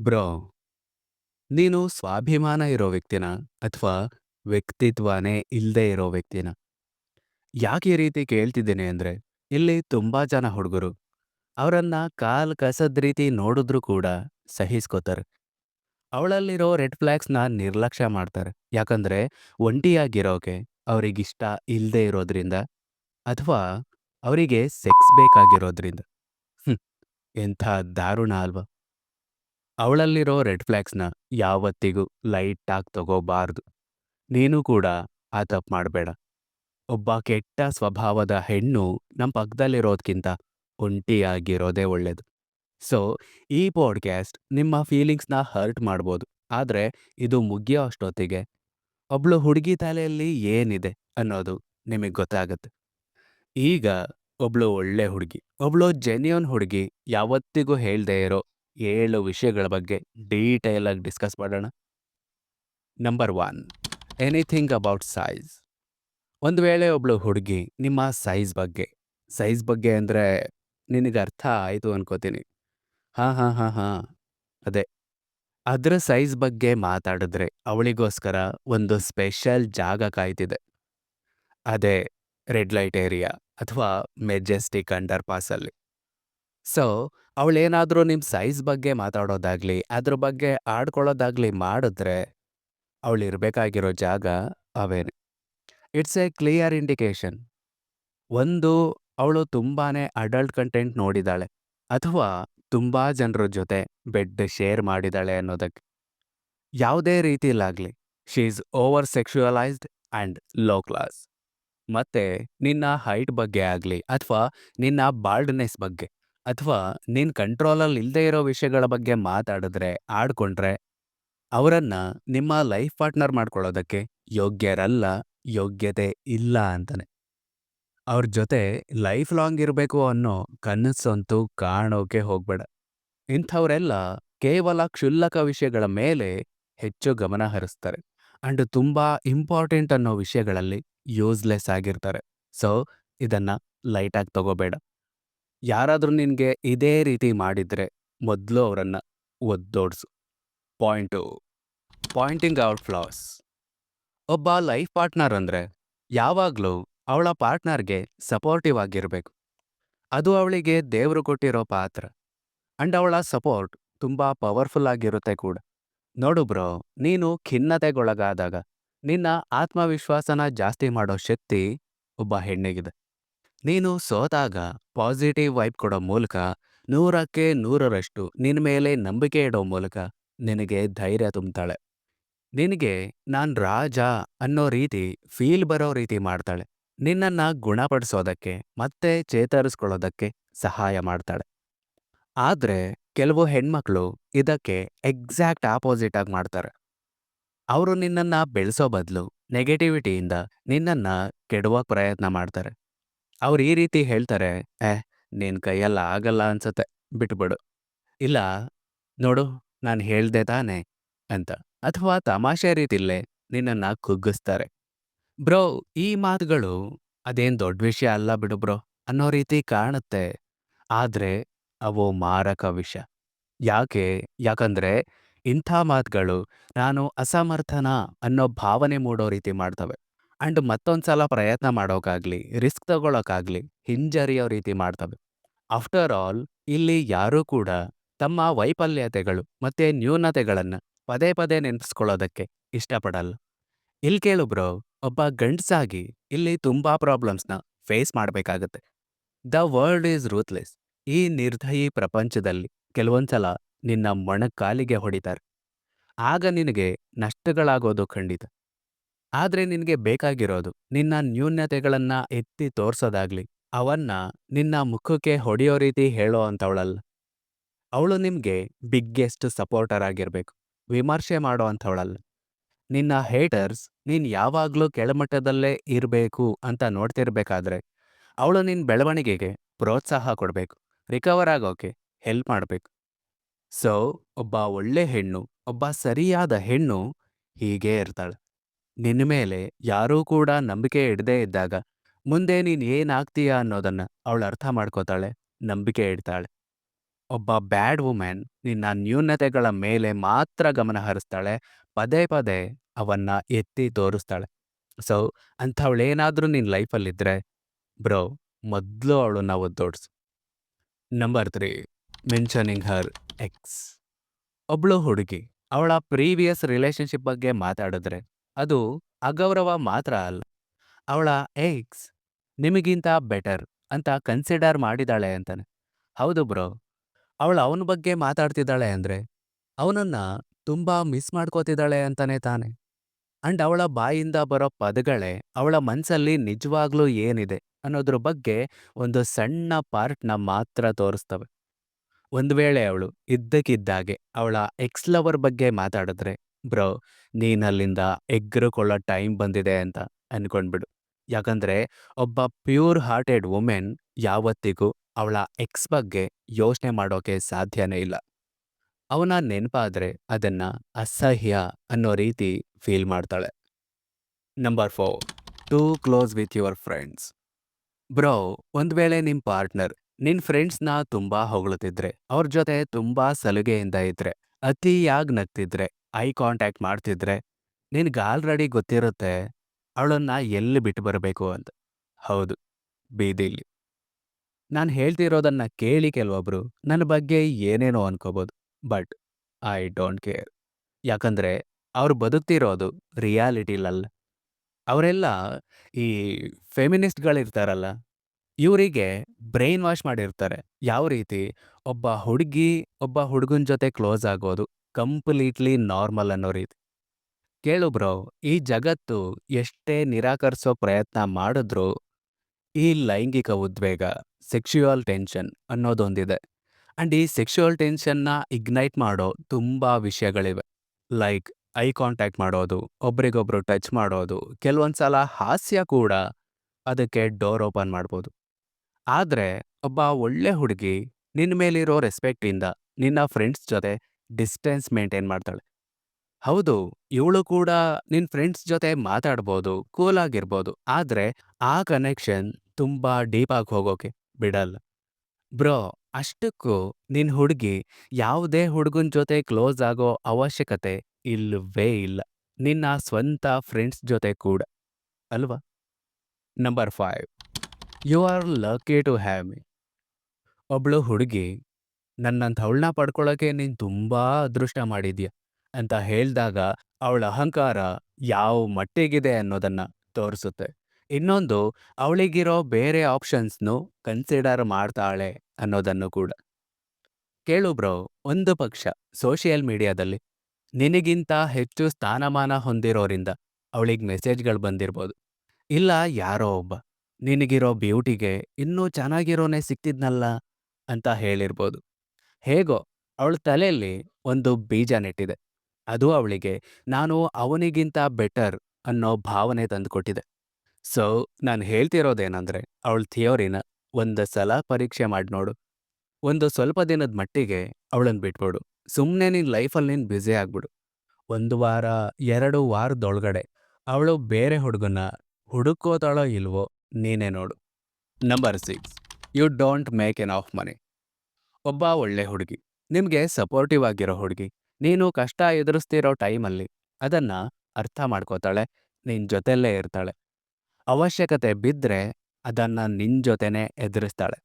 Bro, ನೀನು ಸ್ವಾಭಿಮಾನ ಇರೋ ವ್ಯಕ್ತಿನ? ಅಥವಾ ವ್ಯಕ್ತಿತ್ವನೇ ಇಲ್ಲದೆ ಇರೋ ವ್ಯಕ್ತಿನ? ಯಾಕೆ ಈ ರೀತಿ ಕೇಳ್ತಿದ್ದೀನಿ ಅಂದ್ರೆ, ಇಲ್ಲಿ ತುಂಬಾ ಜನ ಹುಡುಗರು, ಅವರನ್ನು ಕಾಲ್ ಕಸದ ರೀತಿ ನೋಡಿದ್ರೂ ಕೂಡ ಸಹಿಸ್ಕೋತಾರೆ. ಅವಳಲ್ಲಿರೋ ರೆಡ್ ಫ್ಲ್ಯಾಗ್ಸ್ನ ನಿರ್ಲಕ್ಷ್ಯ ಮಾಡ್ತಾರೆ. ಯಾಕಂದ್ರೆ ಒಂಟಿಯಾಗಿರೋಕೆ ಅವರಿಗಿಷ್ಟ ಇಲ್ಲದೆ ಇರೋದ್ರಿಂದ, ಅಥವಾ ಅವರಿಗೆ ಸೆಕ್ಸ್ ಬೇಕಾಗಿರೋದ್ರಿಂದ. ಎಂಥ ದಾರುಣ ಅಲ್ವಾ. ಅವಳಲ್ಲಿರೋ ರೆಡ್ ಫ್ಲ್ಯಾಗ್ಸ್ನ ಯಾವತ್ತಿಗೂ ಲೈಟಾಗಿ ತಗೋಬಾರ್ದು. ನೀನು ಕೂಡ ಆ ತಪ್ಪು ಮಾಡಬೇಡ. ಒಬ್ಬ ಕೆಟ್ಟ ಸ್ವಭಾವದ ಹೆಣ್ಣು ನಮ್ಮ ಪಕ್ಕದಲ್ಲಿರೋದ್ಕಿಂತ ಒಂಟಿಯಾಗಿರೋದೇ ಒಳ್ಳೇದು. ಸೊ, ಈ ಪಾಡ್ಕ್ಯಾಸ್ಟ್ ನಿಮ್ಮ ಫೀಲಿಂಗ್ಸ್ನ ಹರ್ಟ್ ಮಾಡ್ಬೋದು. ಆದರೆ ಇದು ಮುಗಿಯೋ ಅಷ್ಟೊತ್ತಿಗೆ ಒಬ್ಳು ಹುಡುಗಿ ತಲೆಯಲ್ಲಿ ಏನಿದೆ ಅನ್ನೋದು ನಿಮಗೆ ಗೊತ್ತಾಗುತ್ತೆ. ಈಗ ಒಬ್ಳು ಒಳ್ಳೆ ಹುಡುಗಿ, ಒಬ್ಳು ಜೆನ್ಯೂನ್ ಹುಡುಗಿ ಯಾವತ್ತಿಗೂ ಹೇಳ್ದೇ ಇರೋ ಏಳು ವಿಷಯಗಳ ಬಗ್ಗೆ ಡೀಟೇಲ್ ಆಗಿ ಡಿಸ್ಕಸ್ ಮಾಡೋಣ. Number one anything about size ಒಂದು ವೇಳೆ ಒಬ್ಳು ಹುಡುಗಿ, ನಿಮ್ಮ ಸೈಜ್ ಬಗ್ಗೆ ಸೈಜ್ ಬಗ್ಗೆ ಅಂದರೆ ನಿನಗೆ ಅರ್ಥ ಆಯಿತು ಅನ್ಕೋತೀನಿ. ಹಾಂ ಹಾಂ ಹಾಂ ಹಾಂ, ಅದೇ. ಅದರ ಸೈಜ್ ಬಗ್ಗೆ ಮಾತಾಡಿದ್ರೆ ಅವಳಿಗೋಸ್ಕರ ಒಂದು ಸ್ಪೆಷಲ್ ಜಾಗ ಕಾಯ್ತಿದೆ. ಅದೇ ರೆಡ್ ಲೈಟ್ ಏರಿಯಾ ಅಥವಾ ಮೆಜೆಸ್ಟಿಕ್ ಅಂಡರ್ ಪಾಸಲ್ಲಿ ಸೊ ಅವಳೇನಾದರೂ ನಿಮ್ಮ ಸೈಜ್ ಬಗ್ಗೆ ಮಾತಾಡೋದಾಗ್ಲಿ, ಅದ್ರ ಬಗ್ಗೆ ಆಡ್ಕೊಳ್ಳೋದಾಗ್ಲಿ ಮಾಡಿದ್ರೆ ಅವಳಿರಬೇಕಾಗಿರೋ ಜಾಗ ಅವೇನೆ. ಇಟ್ಸ್ ಎ ಕ್ಲಿಯರ್ ಇಂಡಿಕೇಶನ್ ಒಂದು, ಅವಳು ತುಂಬಾನೇ ಅಡಲ್ಟ್ ಕಂಟೆಂಟ್ ನೋಡಿದಾಳೆ, ಅಥವಾ ತುಂಬಾ ಜನರ ಜೊತೆ ಬೆಡ್ ಶೇರ್ ಮಾಡಿದಾಳೆ ಅನ್ನೋದಕ್ಕೆ. ಯಾವುದೇ ರೀತಿಯಲ್ಲಾಗಲಿ she is over sexualised and low class ಮತ್ತೆ, ನಿನ್ನ ಹೈಟ್ ಬಗ್ಗೆ ಆಗಲಿ, ಅಥವಾ ನಿನ್ನ ಬಾಲ್ಡ್ನೆಸ್ ಬಗ್ಗೆ. ಅಥವಾ ನಿನ್ನ ಕಂಟ್ರೋಲಲ್ಲಿ ಇಲ್ಲದೆ ಇರೋ ವಿಷಯಗಳ ಬಗ್ಗೆ ಮಾತಾಡಿದ್ರೆ, ಆಡ್ಕೊಂಡ್ರೆ, ಅವರನ್ನ ನಿಮ್ಮ ಲೈಫ್ ಪಾರ್ಟ್ನರ್ ಮಾಡ್ಕೊಳ್ಳೋದಕ್ಕೆ ಯೋಗ್ಯರಲ್ಲ, ಯೋಗ್ಯತೆ ಇಲ್ಲ ಅಂತಾನೆ. ಅವ್ರ ಜೊತೆ ಲೈಫ್ ಲಾಂಗ್ ಇರಬೇಕು ಅನ್ನೋ ಕನಸಂತೂ ಕಾಣೋಕೆ ಹೋಗ್ಬೇಡ. ಇಂಥವರೆಲ್ಲ ಕೇವಲ ಕ್ಷುಲ್ಲಕ ವಿಷಯಗಳ ಮೇಲೆ ಹೆಚ್ಚು ಗಮನ ಹರಿಸ್ತಾರೆ. ಅಂಡ್ ತುಂಬಾ ಇಂಪಾರ್ಟೆಂಟ್ ಅನ್ನೋ ವಿಷಯಗಳಲ್ಲಿ ಯೂಸ್ಲೆಸ್ ಆಗಿರ್ತಾರೆ. ಸೊ, ಇದನ್ನ ಲೈಟಾಗಿ ತಗೋಬೇಡ. ಯಾರಾದ್ರೂ ನಿನಗೆ ಇದೇ ರೀತಿ ಮಾಡಿದ್ರೆ ಮೊದಲು ಅವರನ್ನು ಒದ್ದೋಡ್ಸು. ಪಾಯಿಂಟು. Pointing out flaws. ಒಬ್ಬ ಲೈಫ್ ಪಾರ್ಟ್ನರ್ ಅಂದ್ರೆ ಯಾವಾಗಲೂ ಅವಳ ಪಾರ್ಟ್ನರ್ಗೆ ಸಪೋರ್ಟಿವ್ ಆಗಿರಬೇಕು. ಅದು ಅವಳಿಗೆ ದೇವರು ಕೊಟ್ಟಿರೋ ಪಾತ್ರ. ಅಂಡ್ ಅವಳ ಸಪೋರ್ಟ್ ತುಂಬಾ ಪವರ್ಫುಲ್ ಆಗಿರುತ್ತೆ ಕೂಡ. ನೋಡು ಬ್ರೋ, ನೀನು ಖಿನ್ನತೆಗೊಳಗಾದಾಗ ನಿನ್ನ ಆತ್ಮವಿಶ್ವಾಸನ ಜಾಸ್ತಿ ಮಾಡೋ ಶಕ್ತಿ ಒಬ್ಬ ಹೆಣ್ಣಿಗಿದೆ. ನೀನು ಸೋತಾಗ ಪಾಸಿಟಿವ್ ವೈಬ್ ಕೊಡೋ ಮೂಲಕ ನೂರಕ್ಕೆ ನೂರರಷ್ಟು ನಿನ್ನ ಮೇಲೆ ನಂಬಿಕೆ ಇಡೋ ಮೂಲಕ ನಿನಗೆ ಧೈರ್ಯ ತುಂಬ್ತಾಳೆ. ನಿನಗೆ ನಾನು ರಾಜ ಅನ್ನೋ ರೀತಿ ಫೀಲ್ ಬರೋ ರೀತಿ ಮಾಡ್ತಾಳೆ. ನಿನ್ನನ್ನ ಗುಣಪಡಿಸೋದಕ್ಕೆ ಮತ್ತೆ ಚೇತರಿಸ್ಕೊಳ್ಳೋದಕ್ಕೆ ಸಹಾಯ ಮಾಡ್ತಾಳೆ. ಆದ್ರೆ ಕೆಲವು ಹೆಣ್ಮಕ್ಳು ಇದಕ್ಕೆ ಎಕ್ಸಾಕ್ಟ್ ಆಪೋಸಿಟ್ ಆಗಿ ಮಾಡ್ತಾರೆ. ಅವರು ನಿನ್ನನ್ನ ಬೆಳೆಸೋ ಬದಲು ನೆಗೆಟಿವಿಟಿಯಿಂದ ನಿನ್ನನ್ನ ಕೆಡುವ ಪ್ರಯತ್ನ ಮಾಡ್ತಾರೆ. ಅವ್ರು ಈ ರೀತಿ ಹೇಳ್ತಾರೆ, ಏ ನಿನ್ನ ಕೈಯೆಲ್ಲ ಆಗಲ್ಲ ಅನ್ಸತ್ತೆ, ಬಿಟ್ಬಿಡು. ಇಲ್ಲ, ನೋಡು, ನಾನು ಹೇಳ್ದೆ ತಾನೆ, ಅಂತ. ಅಥವಾ ತಮಾಷೆ ರೀತಿಲ್ಲೇ ನಿನ್ನನ್ನ ಕುಗ್ಗಿಸ್ತಾರೆ. ಬ್ರೋ, ಈ ಮಾತುಗಳು ಅದೇನ್ ದೊಡ್ಡ ವಿಷಯ ಅಲ್ಲ ಬಿಡು ಬ್ರೋ, ಅನ್ನೋ ರೀತಿ ಕಾಣುತ್ತೆ. ಆದ್ರೆ ಅವು ಮಾರಕ ವಿಷ ಯಾಕೆ, ಯಾಕಂದ್ರೆ ಇಂಥ ಮಾತುಗಳು ನಾನು ಅಸಮರ್ಥನ ಅನ್ನೋ ಭಾವನೆ ಮೂಡೋ ರೀತಿ ಮಾಡ್ತವೆ. ಅಂಡ್ ಮತ್ತೊಂದ್ಸಲ ಪ್ರಯತ್ನ ಮಾಡೋಕ್ಕಾಗಲಿ ರಿಸ್ಕ್ ತಗೊಳಕ್ಕಾಗ್ಲಿ ಹಿಂಜರಿಯೋ ರೀತಿ ಮಾಡ್ತವೆ. ಆಫ್ಟರ್ ಆಲ್, ಇಲ್ಲಿ ಯಾರೂ ಕೂಡ ತಮ್ಮ ವೈಫಲ್ಯತೆಗಳು ಮತ್ತೆ ನ್ಯೂನತೆಗಳನ್ನು ಪದೇ ಪದೇ ನೆನಪಿಸ್ಕೊಳ್ಳೋದಕ್ಕೆ ಇಷ್ಟಪಡಲ್ಲ. ಇಲ್ಲಿ ಕೇಳು ಬ್ರೋ, ಒಬ್ಬ ಗಂಡ್ಸಾಗಿ ಇಲ್ಲಿ ತುಂಬಾ ಪ್ರಾಬ್ಲಮ್ಸ್ನ ಫೇಸ್ ಮಾಡಬೇಕಾಗತ್ತೆ. The world is ruthless. ಈ ನಿರ್ದಯಿ ಪ್ರಪಂಚದಲ್ಲಿ ಕೆಲವೊಂದ್ಸಲ ನಿನ್ನ ಮೊಣಕಾಲಿಗೆ ಹೊಡಿತಾರೆ. ಆಗ ನಿನಗೆ ನಷ್ಟಗಳಾಗೋದು ಖಂಡಿತ. ಆದ್ರೆ ನಿನ್ಗೆ ಬೇಕಾಗಿರೋದು ನಿನ್ನ ನ್ಯೂನ್ಯತೆಗಳನ್ನ ಎತ್ತಿ ತೋರ್ಸೋದಾಗ್ಲಿ. ಅವನ್ನ ನಿನ್ನ ಮುಖಕ್ಕೆ ಹೊಡೆಯೋ ರೀತಿ ಹೇಳೋ ಅಂಥವಳಲ್ಲ. ಅವಳು ನಿಮ್ಗೆ ಬಿಗ್ಗೆಸ್ಟ್ ಸಪೋರ್ಟರ್ ಆಗಿರ್ಬೇಕು. ವಿಮರ್ಶೆ ಮಾಡೋ ಅಂಥವಳಲ್ಲ. ನಿನ್ನ ಹೇಟರ್ಸ್ ನೀನ್ ಯಾವಾಗ್ಲೂ ಕೆಳಮಟ್ಟದಲ್ಲೇ ಇರಬೇಕು ಅಂತ ನೋಡ್ತಿರ್ಬೇಕಾದ್ರೆ ಅವಳು ನಿನ್ನ ಬೆಳವಣಿಗೆಗೆ ಪ್ರೋತ್ಸಾಹ ಕೊಡಬೇಕು. ರಿಕವರ್ ಆಗೋಕೆ ಹೆಲ್ಪ್ ಮಾಡಬೇಕು. ಸೊ ಒಬ್ಬ ಒಳ್ಳೆ ಹೆಣ್ಣು, ಒಬ್ಬ ಸರಿಯಾದ ಹೆಣ್ಣು ಹೀಗೇ ಇರ್ತಾಳೆ. ನಿನ್ನ ಮೇಲೆ ಯಾರೂ ಕೂಡ ನಂಬಿಕೆ ಇಡದೇ ಇದ್ದಾಗ ಮುಂದೆ ನೀನ್ ಏನಾಗ್ತೀಯ ಅನ್ನೋದನ್ನ ಅವಳು ಅರ್ಥ ಮಾಡ್ಕೋತಾಳೆ, ನಂಬಿಕೆ ಇಡ್ತಾಳೆ. ಒಬ್ಬ ಬ್ಯಾಡ್ ವುಮೆನ್ ನಿನ್ನ ನ್ಯೂನತೆಗಳ ಮೇಲೆ ಮಾತ್ರ ಗಮನ ಹರಿಸ್ತಾಳೆ, ಪದೇ ಪದೇ ಅವನ್ನ ಎತ್ತಿ ತೋರಿಸ್ತಾಳೆ. ಸೊ ಅಂಥವ್ಳೇನಾದ್ರೂ ನಿನ್ನ ಲೈಫಲ್ಲಿದ್ರೆ ಬ್ರೋ, ಮೊದಲು ಅವಳನ್ನ ಒದ್ದೋಡ್ಸು. Number three, mentioning her ex. ಒಬ್ಳು ಹುಡುಗಿ, ಅವಳ ಪ್ರೀವಿಯಸ್ ರಿಲೇಶನ್ಶಿಪ್ ಬಗ್ಗೆ ಮಾತಾಡಿದ್ರೆ ಅದು ಅಗೌರವ ಮಾತ್ರ ಅಲ್ಲ. ಅವಳ ಎಕ್ಸ್ ನಿಮಗಿಂತ ಬೆಟರ್ ಅಂತ ಕನ್ಸಿಡರ್ ಮಾಡಿದಾಳೆ ಅಂತಾನೆ. ಹೌದು ಬ್ರೋ ಅವಳು ಅವನ ಬಗ್ಗೆ ಮಾತಾಡ್ತಿದ್ದಾಳೆ ಅಂದ್ರೆ ಅವನನ್ನ ತುಂಬಾ ಮಿಸ್ ಮಾಡ್ಕೋತಿದ್ದಾಳೆ ಅಂತಾನೆ ತಾನೆ. ಅಂಡ್ ಅವಳ ಬಾಯಿಂದ ಬರೋ ಪದಗಳೇ ಅವಳ ಮನಸ್ಸಲ್ಲಿ ನಿಜವಾಗ್ಲೂ ಏನಿದೆ ಅನ್ನೋದ್ರ ಬಗ್ಗೆ ಒಂದು ಸಣ್ಣ ಪಾರ್ಟ್ನ ಮಾತ್ರ ತೋರಿಸ್ತವೆ. ಒಂದು ವೇಳೆ ಅವಳು ಇದ್ದಕ್ಕಿದ್ದಾಗೆ ಅವಳ ಎಕ್ಸ್ ಲವರ್ ಬಗ್ಗೆ ಮಾತಾಡಿದ್ರೆ ಬ್ರೋ, ನೀನಲ್ಲಿಂದ ಎಗ್ರುಕೊಳ್ಳೋ ಟೈಮ್ ಬಂದಿದೆ ಅಂತ ಅನ್ಕೊಂಡ್ಬಿಡು. ಯಾಕಂದ್ರೆ ಒಬ್ಬ ಪ್ಯೂರ್ ಹಾರ್ಟೆಡ್ ವುಮೆನ್ ಯಾವತ್ತಿಗೂ ಅವಳ ಎಕ್ಸ್ ಬಗ್ಗೆ ಯೋಚನೆ ಮಾಡೋಕೆ ಸಾಧ್ಯನೇ ಇಲ್ಲ. ಅವನ ನೆನಪಾದ್ರೆ ಅದನ್ನ ಅಸಹ್ಯ ಅನ್ನೋ ರೀತಿ ಫೀಲ್ ಮಾಡ್ತಾಳೆ. Number four, too close with your friends. Bro, ಒಂದ್ ವೇಳೆ ನಿಮ್ ಪಾರ್ಟ್ನರ್ ನಿನ್ ಫ್ರೆಂಡ್ಸ್ನ ತುಂಬಾ ಹೊಗಳುತ್ತಿದ್ರೆ ಅವ್ರ ಜೊತೆ ತುಂಬಾ ಸಲುಗೆಯಿಂದ ಇದ್ರೆ, ಅತಿಯಾಗಿ ನಗ್ತಿದ್ರೆ ಐ ಕಾಂಟ್ಯಾಕ್ಟ್ ಮಾಡ್ತಿದ್ರೆ ನಿನ್ಗೆ ಆಲ್ರೆಡಿ ಗೊತ್ತಿರುತ್ತೆ ಅವಳನ್ನ ಎಲ್ಲಿ ಬಿಟ್ಟು ಬರಬೇಕು ಅಂತ. ಹೌದು, ಬೀದಿಲಿ. ನಾನು ಹೇಳ್ತಿರೋದನ್ನ ಕೇಳಿ ಕೆಲವೊಬ್ರು ನನ್ನ ಬಗ್ಗೆ ಏನೇನೋ ಅನ್ಕೋಬೋದು, ಬಟ್ ಐ ಡೋಂಟ್ ಕೇರ್. ಯಾಕಂದ್ರೆ ಅವ್ರು ಬದುಕ್ತಿರೋದು ರಿಯಾಲಿಟಿಲಲ್ಲ. ಅವರೆಲ್ಲ ಈ ಫೆಮಿನಿಸ್ಟ್ಗಳಿರ್ತಾರಲ್ಲ, ಇವರಿಗೆ ಬ್ರೈನ್ ವಾಶ್ ಮಾಡಿರ್ತಾರೆ. ಯಾವ ರೀತಿ? ಒಬ್ಬ ಹುಡುಗಿ ಒಬ್ಬ ಹುಡುಗನ ಜೊತೆ ಕ್ಲೋಸ್ ಆಗೋದು ಕಂಪ್ಲೀಟ್ಲಿ ನಾರ್ಮಲ್ ಅನ್ನೋ ರೀತಿ ಕೇಳು ಬ್ರೋ, ಈ ಜಗತ್ತು ಎಷ್ಟೇ ನಿರಾಕರಿಸೋ ಪ್ರಯತ್ನ ಮಾಡಿದ್ರೂ ಈ ಲೈಂಗಿಕ ಉದ್ವೇಗ ಸೆಕ್ಷುಯಲ್ ಟೆನ್ಷನ್ ಅನ್ನೋದೊಂದಿದೆ. ಅಂಡ್ ಈ ಸೆಕ್ಷುಯಲ್ ಟೆನ್ಷನ್ನ ಇಗ್ನೈಟ್ ಮಾಡೋ ತುಂಬಾ ವಿಷಯಗಳಿವೆ. ಲೈಕ್ ಐ ಕಾಂಟ್ಯಾಕ್ಟ್ ಮಾಡೋದು, ಒಬ್ರಿಗೊಬ್ರು ಟಚ್ ಮಾಡೋದು, ಕೆಲವೊಂದ್ಸಲ ಹಾಸ್ಯ ಕೂಡ ಅದಕ್ಕೆ ಡೋರ್ ಓಪನ್ ಮಾಡ್ಬೋದು. ಆದ್ರೆ ಒಬ್ಬ ಒಳ್ಳೆ ಹುಡುಗಿ ನಿನ್ನ ಮೇಲಿರೋ ರೆಸ್ಪೆಕ್ಟಿಂದ ನಿನ್ನ ಫ್ರೆಂಡ್ಸ್ ಜೊತೆ ಡಿಸ್ಟೆನ್ಸ್ ಮೇಂಟೈನ್ ಮಾಡ್ತಾಳೆ. ಹೌದು, ಇವಳು ಕೂಡ ನಿನ್ನ ಫ್ರೆಂಡ್ಸ್ ಜೊತೆ ಮಾತಾಡ್ಬೋದು ಕೂಲಾಗಿರ್ಬೋದು ಆದ್ರೆ ಆ ಕನೆಕ್ಷನ್ ತುಂಬಾ ಡೀಪ್ ಆಗಿ ಹೋಗೋಕೆ ಬಿಡಲ್ಲ. ಬ್ರೋ, ಅಷ್ಟಕ್ಕೂ ನಿನ್ನ ಹುಡುಗಿ ಯಾವುದೇ ಹುಡುಗನ ಜೊತೆ ಕ್ಲೋಸ್ ಆಗೋ ಅವಶ್ಯಕತೆ ಇಲ್ಲವೇ ಇಲ್ಲ. ನಿನ್ನ ಸ್ವಂತ ಫ್ರೆಂಡ್ಸ್ ಜೊತೆ ಕೂಡ, ಅಲ್ವಾ? Number five, you are lucky to have me. ಒಬ್ಳು ಹುಡುಗಿ ನನ್ನಂಥವಳನ್ನ ಪಡ್ಕೊಳ್ಳೋಕೆ ನೀನು ತುಂಬಾ ಅದೃಷ್ಟ ಮಾಡಿದ್ಯ? ಅಂತ ಹೇಳಿದಾಗ ಅವಳ ಅಹಂಕಾರ ಯಾವ ಮಟ್ಟಿಗಿದೆ ಅನ್ನೋದನ್ನ ತೋರಿಸುತ್ತೆ. ಇನ್ನೊಂದು, ಅವಳಿಗಿರೋ ಬೇರೆ ಆಪ್ಷನ್ಸ್ನು ಕನ್ಸಿಡರ್ ಮಾಡ್ತಾಳೆ ಅನ್ನೋದನ್ನು ಕೂಡ. ಕೇಳು ಬ್ರೋ, ಒಂದು ಪಕ್ಷ ಸೋಷಿಯಲ್ ಮೀಡಿಯಾದಲ್ಲಿ ನಿನಗಿಂತ ಹೆಚ್ಚು ಸ್ಥಾನಮಾನ ಹೊಂದಿರೋರಿಂದ ಅವಳಿಗೆ ಮೆಸೇಜ್ಗಳು ಬಂದಿರ್ಬೋದು. ಇಲ್ಲ ಯಾರೋ ಒಬ್ಬ, ನಿನಗಿರೋ ಬ್ಯೂಟಿಗೆ ಇನ್ನೂ ಚೆನ್ನಾಗಿರೋನೇ ಸಿಕ್ತಿದ್ನಲ್ಲ ಅಂತ ಹೇಳಿರ್ಬೋದು. ಹೇಗೋ ಅವಳ ತಲೆಯಲ್ಲಿ ಒಂದು ಬೀಜ ನೆಟ್ಟಿದೆ. ಅದು ಅವಳಿಗೆ, ನಾನು ಅವನಿಗಿಂತ ಬೆಟರ್ ಅನ್ನೋ ಭಾವನೆ ತಂದುಕೊಟ್ಟಿದೆ. ಸೊ ನಾನು ಹೇಳ್ತಿರೋದೇನಂದ್ರೆ, ಅವಳ ಥಿಯೋರಿನ ಒಂದು ಸಲ ಪರೀಕ್ಷೆ ಮಾಡಿ ನೋಡು. ಒಂದು ಸ್ವಲ್ಪ ದಿನದ ಮಟ್ಟಿಗೆ ಅವಳನ್ನು ಬಿಟ್ಬಿಡು. ಸುಮ್ಮನೆ ನಿನ್ನ ಲೈಫಲ್ಲಿ ನೀನು ಬ್ಯುಸಿ ಆಗ್ಬಿಡು. ಒಂದು ವಾರ, ಎರಡು ವಾರದೊಳಗಡೆ ಅವಳು ಬೇರೆ ಹುಡುಗನ ಹುಡುಕೋತಾಳೋ ಇಲ್ವೋ ನೀನೇ ನೋಡು. Number six you don't make enough money ಒಬ್ಬ ಒಳ್ಳೆ ಹುಡುಗಿ. ನಿಮಗೆ ಸಪೋರ್ಟಿವ್ ಆಗಿರೋ ಹುಡುಗಿ. ನೀನು ಕಷ್ಟ ಎದುರಿಸ್ತಿರೋ ಟೈಮಲ್ಲಿ ಅದನ್ನ ಅರ್ಥ ಮಾಡ್ಕೋತಾಳೆ, ನಿನ್ ಜೊತೆಲ್ಲೇ ಇರ್ತಾಳೆ. ಅವಶ್ಯಕತೆ ಬಿದ್ದರೆ ಅದನ್ನ ನಿನ್ನ ಜೊತೆನೆ ಎದುರಿಸ್ತಾಳೆ.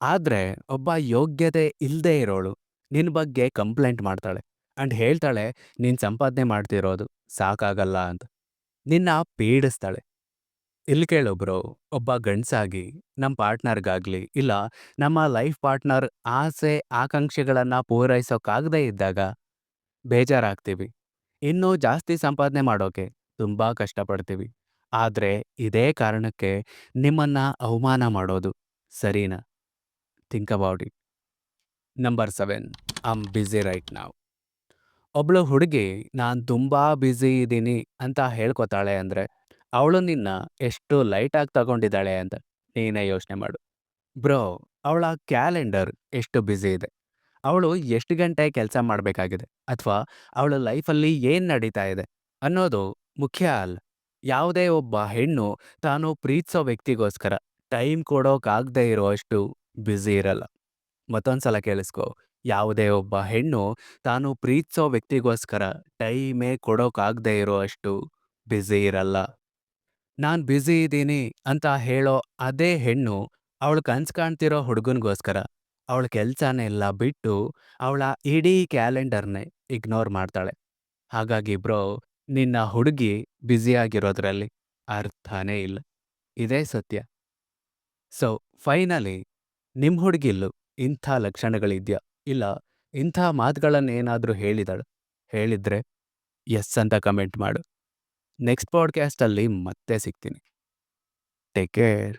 ಆದ್ರೆ ಒಬ್ಬ ಯೋಗ್ಯತೆ ಇಲ್ಲದೆ ಇರೋಳು ನಿನ್ ಬಗ್ಗೆ ಕಂಪ್ಲೇಂಟ್ ಮಾಡ್ತಾಳೆ ಆ್ಯಂಡ್ ಹೇಳ್ತಾಳೆ, ನೀನು ಸಂಪಾದನೆ ಮಾಡ್ತಿರೋದು ಸಾಕಾಗಲ್ಲ ಅಂತ. ನಿನ್ನ ಪೀಡಿಸ್ತಾಳೆ. ಇಲ್ಲಿ ಕೇಳೊಬ್ರು ಬ್ರೋ ಒಬ್ಬ ಗಂಡ್ಸಾಗಿ ನಮ್ಮ ಪಾರ್ಟ್ನರ್ಗಾಗ್ಲಿ ಇಲ್ಲ, ನಮ್ಮ ಲೈಫ್ ಪಾರ್ಟ್ನರ್ ಆಸೆ, ಆಕಾಂಕ್ಷೆಗಳನ್ನ ಪೂರೈಸೋಕ್ಕಾಗದೇ ಇದ್ದಾಗ ಬೇಜಾರಾಗ್ತೀವಿ. ಇನ್ನೂ ಜಾಸ್ತಿ ಸಂಪಾದನೆ ಮಾಡೋಕೆ ತುಂಬಾ ಕಷ್ಟಪಡ್ತೀವಿ. ಆದ್ರೆ ಇದೇ ಕಾರಣಕ್ಕೆ ನಿಮ್ಮನ್ನ ಅವಮಾನ ಮಾಡೋದು ಸರಿನಾ? Think about it. Number seven, I'm busy right ನಾವು. ಒಬ್ಳು ಹುಡುಗಿ, ನಾನು ತುಂಬ ಬ್ಯುಸಿ ಇದ್ದೀನಿ ಅಂತ ಹೇಳ್ಕೊತಾಳೆ ಅಂದ್ರೆ ಅವಳು ನಿನ್ನ ಎಷ್ಟು ಲೈಟಾಗಿ ತಗೊಂಡಿದ್ದಾಳೆ ಅಂತ ನೀನೇ ಯೋಚನೆ ಮಾಡು. ಬ್ರೋ, ಅವಳ ಕ್ಯಾಲೆಂಡರ್ ಎಷ್ಟು ಬ್ಯುಸಿ ಇದೆ. ಅವಳು ಎಷ್ಟು ಗಂಟೆ ಕೆಲಸ ಮಾಡಬೇಕಾಗಿದೆ ಅಥವಾ ಅವಳ ಲೈಫಲ್ಲಿ ಏನು ನಡೀತಾ ಇದೆ ಅನ್ನೋದು ಮುಖ್ಯ ಅಲ್ಲ. ಯಾವುದೇ ಒಬ್ಬ ಹೆಣ್ಣು ತಾನು ಪ್ರೀತಿಸೋ ವ್ಯಕ್ತಿಗೋಸ್ಕರ ಟೈಮ್ ಕೊಡೋಕ್ಕಾಗದೇ ಇರೋಷ್ಟು ಬ್ಯುಸಿ ಇರಲ್ಲ. ಮತ್ತೊಂದ್ಸಲ ಕೇಳಿಸ್ಕೋ, ಯಾವುದೇ ಒಬ್ಬ ಹೆಣ್ಣು ತಾನು ಪ್ರೀತಿಸೋ ವ್ಯಕ್ತಿಗೋಸ್ಕರ ಟೈಮೇ ಕೊಡೋಕಾಗ್ದೇ ಇರೋ ಅಷ್ಟು ಬ್ಯುಸಿ ಇರಲ್ಲ. ನಾನ್ ಬ್ಯುಸಿ ಇದ್ದೀನಿ ಅಂತ ಹೇಳೋ ಅದೇ ಹೆಣ್ಣು ಅವಳು ಕನ್ಸ್ ಕಾಣ್ತಿರೋ ಹುಡುಗನಿಗೋಸ್ಕರ, ಅವಳ ಕೆಲಸನೆಲ್ಲ ಬಿಟ್ಟು ಅವಳ ಇಡೀ ಕ್ಯಾಲೆಂಡರ್‌ನೇ ಇಗ್ನೋರ್ ಮಾಡ್ತಾಳೆ. ಹಾಗಾಗಿ ಬ್ರೋ, ನಿನ್ನ ಹುಡುಗಿ ಬ್ಯುಸಿಯಾಗಿರೋದ್ರಲ್ಲಿ ಅರ್ಥನೇ ಇಲ್ಲ. ಇದೇ ಸತ್ಯ. ಸೊ, ಫೈನಲಿ ನಿಮ್ಮ ಹುಡುಗಿಲ್ಲು ಇಂಥ ಲಕ್ಷಣಗಳಿದೆಯಾ ಇಲ್ಲ, ಇಂಥ ಮಾತುಗಳನ್ನೇನಾದರೂ ಹೇಳಿದಳು ಹೇಳಿದ್ರೆ ಎಸ್ ಅಂತ ಕಮೆಂಟ್ ಮಾಡು. ನೆಕ್ಸ್ಟ್ ಪಾಡ್‌ಕ್ಯಾಸ್ಟಲ್ಲಿ ಮತ್ತೆ ಸಿಗ್ತೀನಿ. Take care.